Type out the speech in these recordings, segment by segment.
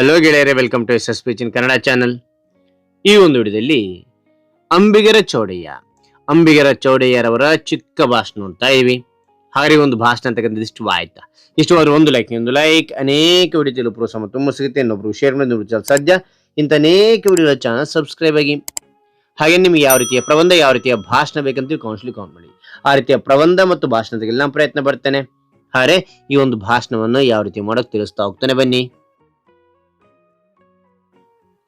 Hello ಗೆಳೆಯರೇ welcome to S S P in Kannada channel ಈ ಒಂದು ವಿಡಿಯೋದಲ್ಲಿ ಅಂಬಿಗರ ಚೌಡಯ್ಯ, ಅಂಬಿಗರ ಚೌಡಯ್ಯರವರ ಚಿಕ್ಕ ಭಾಷಣ ನೋಡ್ತಾ ಇದೀವಿ ಹಾಗೆ ಒಂದು ಭಾಷಣ ಅಂತಕ್ಕಂಥದ್ದು ಇಷ್ಟು ಆಯ್ತಾ? ಇಷ್ಟವಾದ್ರೆ ಒಂದು ಲೈಕ್ ಒಂದು ಲೈಕ್ ಅನೇಕ ವಿಡಿಯೋ ತಿಳಿದು ಪ್ರೋತ್ಸಾಹ ತುಂಬ ಸಿಗುತ್ತೆ ಇನ್ನೊಬ್ರು ಶೇರ್ ಮಾಡಿ ನೋಡಿ ಸದ್ಯ ಇಂಥ ಅನೇಕ ವಿಡಿಯೋಗಳ ಚಾನಲ್ ಸಬ್ಸ್ಕ್ರೈಬ್ ಆಗಿ. ಹಾಗೆ ನಿಮ್ಗೆ ಯಾವ ರೀತಿಯ ಪ್ರಬಂಧ, ಯಾವ ರೀತಿಯ ಭಾಷಣ ಬೇಕಂತ ಕೌನ್ಸಿಲ್ ಕೌಂಟ್ ಮಾಡಿ. ಆ ರೀತಿಯ ಪ್ರಬಂಧ ಮತ್ತು ಭಾಷಣ ನಾನು ಪ್ರಯತ್ನ ಪಡ್ತೇನೆ. ಹಾಗೆ ಈ ಒಂದು ಭಾಷಣವನ್ನು ಯಾವ ರೀತಿ ಮಾಡೋಕೆ ತಿಳಿಸ್ತಾ ಹೋಗ್ತಾನೆ ಬನ್ನಿ.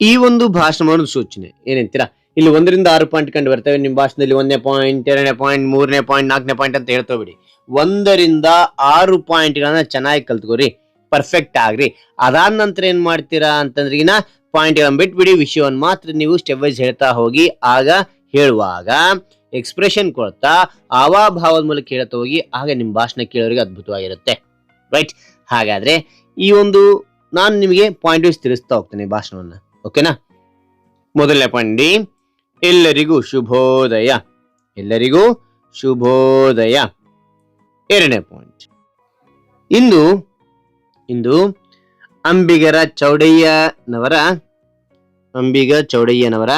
ಈ ಒಂದು ಭಾಷಣವನ್ನು ಸೂಚನೆ. ಏನಂತೀರಾ? ಇಲ್ಲಿ ಒಂದರಿಂದ ಆರು ಪಾಯಿಂಟ್ ಕಂಡು ಬರ್ತವೆ. ನಿಮ್ಮ ಭಾಷಣದಲ್ಲಿ ಒಂದನೇ ಪಾಯಿಂಟ್ ಎರಡನೇ ಪಾಯಿಂಟ್ ಮೂರನೇ ಪಾಯಿಂಟ್ ನಾಲ್ಕನೇ ಪಾಯಿಂಟ್ ಅಂತ ಹೇಳ್ತಾ ಬಿಡಿ ಒಂದರಿಂದ ಆರು ಪಾಯಿಂಟ್ಗಳನ್ನ ಚೆನ್ನಾಗಿ ಕಲ್ತ್ಕೋರಿ ಪರ್ಫೆಕ್ಟ್ ಆಗ್ರಿ. ಅದಾದ ನಂತರ ಏನ್ ಮಾಡ್ತೀರಾ ಅಂತಂದ್ರೆ ಈಗ ಪಾಯಿಂಟ್ಗಳನ್ನ ಬಿಟ್ಬಿಡಿ. ವಿಷಯವನ್ನು ಮಾತ್ರ ನೀವು ಸ್ಟೆಪ್ ವೈಸ್ ಹೇಳ್ತಾ ಹೋಗಿ, ಆಗ ಹೇಳುವಾಗ ಎಕ್ಸ್ಪ್ರೆಷನ್ ಕೊಡ್ತಾ ಆವಾಭಾವದ ಮೂಲಕ ಹೇಳ್ತಾ ಹೋಗಿ, ಆಗ ನಿಮ್ಮ ಭಾಷಣ ಕೇಳೋರಿಗೆ ಅದ್ಭುತವಾಗಿರುತ್ತೆ. ರೈಟ್ ಹಾಗಾದ್ರೆ ಈ ಒಂದು, ನಾನು ನಿಮಗೆ ಪಾಯಿಂಟ್ ವೈಸ್ ತಿಳಿಸ್ತಾ ಹೋಗ್ತೇನೆ ಭಾಷಣವನ್ನ. ಓಕೆನಾ? ಮೊದಲನೇ ಪಂಡಿ, ಎಲ್ಲರಿಗೂ ಶುಭೋದಯ. ಎಲ್ಲರಿಗೂ ಶುಭೋದಯ. ಎರಡನೇ ಪಾಯಿಂಟ್ ಇಂದು ಇಂದು ಅಂಬಿಗರ ಚೌಡಯ್ಯನವರ, ಅಂಬಿಗ ಚೌಡಯ್ಯನವರ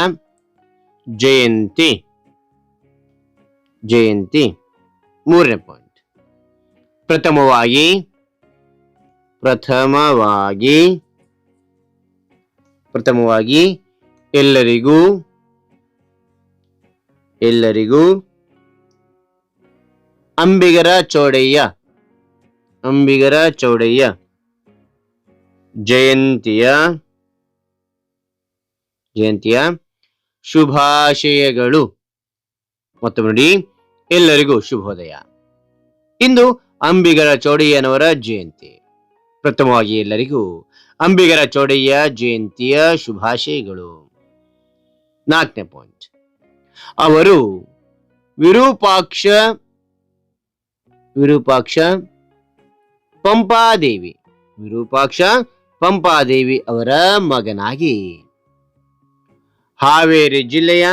ಜಯಂತಿ. ಜಯಂತಿ. ಮೂರನೇ ಪಾಯಿಂಟ್ ಪ್ರಥಮವಾಗಿ ಪ್ರಥಮವಾಗಿ ಪ್ರಥಮವಾಗಿ ಎಲ್ಲರಿಗೂ ಎಲ್ಲರಿಗೂ ಅಂಬಿಗರ ಚೌಡಯ್ಯ ಅಂಬಿಗರ ಚೌಡಯ್ಯ ಜಯಂತಿಯ ಜಯಂತಿಯ ಶುಭಾಶಯಗಳು. ಮತ್ತು ನೋಡಿ, ಎಲ್ಲರಿಗೂ ಶುಭೋದಯ. ಇಂದು ಅಂಬಿಗರ ಚೌಡಯ್ಯನವರ ಜಯಂತಿ. ಪ್ರಥಮವಾಗಿ ಎಲ್ಲರಿಗೂ ಅಂಬಿಗರ ಚೌಡಯ್ಯ ಜಯಂತಿಯ ಶುಭಾಶಯಗಳು. ನಾಲ್ಕನೇ ಪಾಯಿಂಟ್ ಅವರು ವಿರೂಪಾಕ್ಷ ವಿರೂಪಾಕ್ಷ ಪಂಪಾದೇವಿ ವಿರೂಪಾಕ್ಷ ಪಂಪಾದೇವಿ ಅವರ ಮಗನಾಗಿ. ಹಾವೇರಿ ಜಿಲ್ಲೆಯ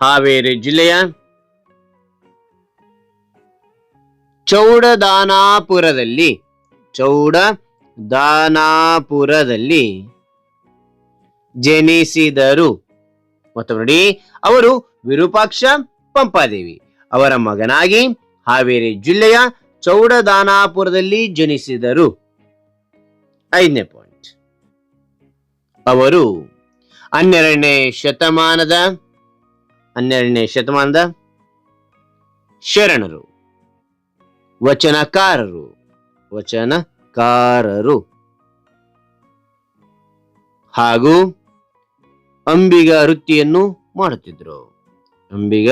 ಹಾವೇರಿ ಜಿಲ್ಲೆಯ ಚೌಡದಾನಾಪುರದಲ್ಲಿ ಚೌಡದಾನಾಪುರದಲ್ಲಿ ಜನಿಸಿದರು. ಮತ್ತು ನೋಡಿ, ಅವರು ವಿರೂಪಾಕ್ಷ ಪಂಪಾದೇವಿ ಅವರ ಮಗನಾಗಿ ಹಾವೇರಿ ಜಿಲ್ಲೆಯ ಚೌಡದಾನಾಪುರದಲ್ಲಿ ಜನಿಸಿದರು. ಐದನೇ ಪಾಯಿಂಟ್. ಅವರು ಹನ್ನೆರಡನೇ ಶತಮಾನದ ಹನ್ನೆರಡನೇ ಶತಮಾನದ ಶರಣರು, ವಚನಕಾರರು ವಚನಕಾರರು ಹಾಗೂ ಅಂಬಿಗ ವೃತ್ತಿಯನ್ನು ಮಾಡುತ್ತಿದ್ದರು. ಅಂಬಿಗ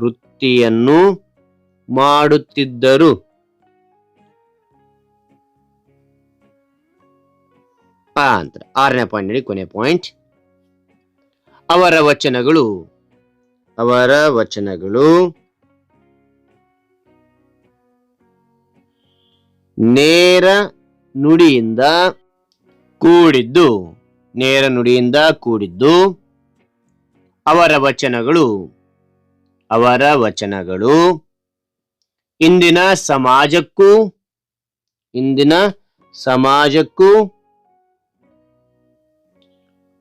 ವೃತ್ತಿಯನ್ನು ಮಾಡುತ್ತಿದ್ದರು. ಅಂತ ಆರನೇ ಪಾಯಿಂಟ್ ಹೇಳಿ ಕೊನೆ ಪಾಯಿಂಟ್ ಅವರ ವಚನಗಳು. ಅವರ ವಚನಗಳು. ನೇರ ನುಡಿಯಿಂದ ಕೂಡಿದ್ದು, ನೇರ ನುಡಿಯಿಂದ ಕೂಡಿದ್ದು ಅವರ ವಚನಗಳು. ಅವರ ವಚನಗಳು ಇಂದಿನ ಸಮಾಜಕ್ಕೂ ಇಂದಿನ ಸಮಾಜಕ್ಕೂ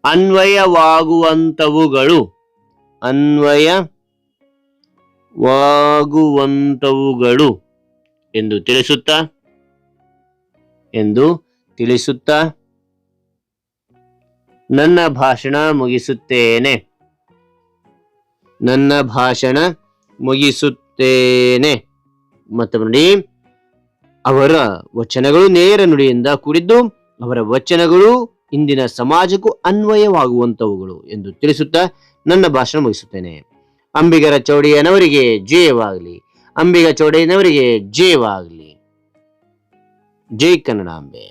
ಅನ್ವಯವಾಗುವಂತವುಗಳು ಅನ್ವಯವಾಗುವಂತವುಗಳು ಎಂದು ತಿಳಿಸುತ್ತಾ ಎಂದು ತಿಳಿಸುತ್ತಾ, ನನ್ನ ಭಾಷಣ ಮುಗಿಸುತ್ತೇನೆ. ನನ್ನ ಭಾಷಣ ಮುಗಿಸುತ್ತೇನೆ. ಮತ್ತು ನೋಡಿ, ಅವರ ವಚನಗಳು ನೇರ ನುಡಿಯಿಂದ ಕೂಡಿದ್ದು, ಅವರ ವಚನಗಳು ಇಂದಿನ ಸಮಾಜಕ್ಕೂ ಅನ್ವಯವಾಗುವಂತವುಗಳು ಎಂದು ತಿಳಿಸುತ್ತಾ, ನನ್ನ ಭಾಷಣ ಮುಗಿಸುತ್ತೇನೆ. ಅಂಬಿಗರ ಚೌಡಿಯನವರಿಗೆ ಜಯವಾಗಲಿ. ಅಂಬಿಗ ಚೌಡಯ್ಯನವರಿಗೆ ಜಯವಾಗಲಿ. ಜೈ ಕನ್ನಡಾಂಬೆ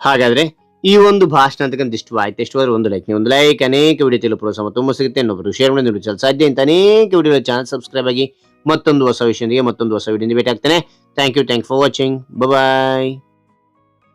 ಹಾಗಾದ್ರೆ ಈ ಒಂದು ಭಾಷಣ ಅಂತಕ್ಕಂಥ ಇಷ್ಟು ಆದ್ರೆ ಒಂದು ಲೈಕ್ ಒಂದು ಲೈಕ್ ಅನೇಕ ವಿಡಿಯೋ ತಿಳಿದು ಪ್ರೋತ್ಸಾಹ ತುಂಬ ಸಿಗುತ್ತೆ. ಇನ್ನೊಬ್ಬರು ಶೇರ್ ಮಾಡಿ ನೋಡಿ ಸಾಧ್ಯ ಅಂತ ಅನೇಕ ವಿಡಿಯೋ ಚಾನಲ್ ಸಬ್ಸ್ಕ್ರೈಬ್ ಆಗಿ ಮತ್ತೊಂದು ಹೊಸ ವಿಷಯದೊಂದಿಗೆ ಮತ್ತೊಂದು ಹೊಸ ವಿಡಿಯೋ ಭೇಟಿ ಆಗ್ತೇನೆ thank you thank for watching bye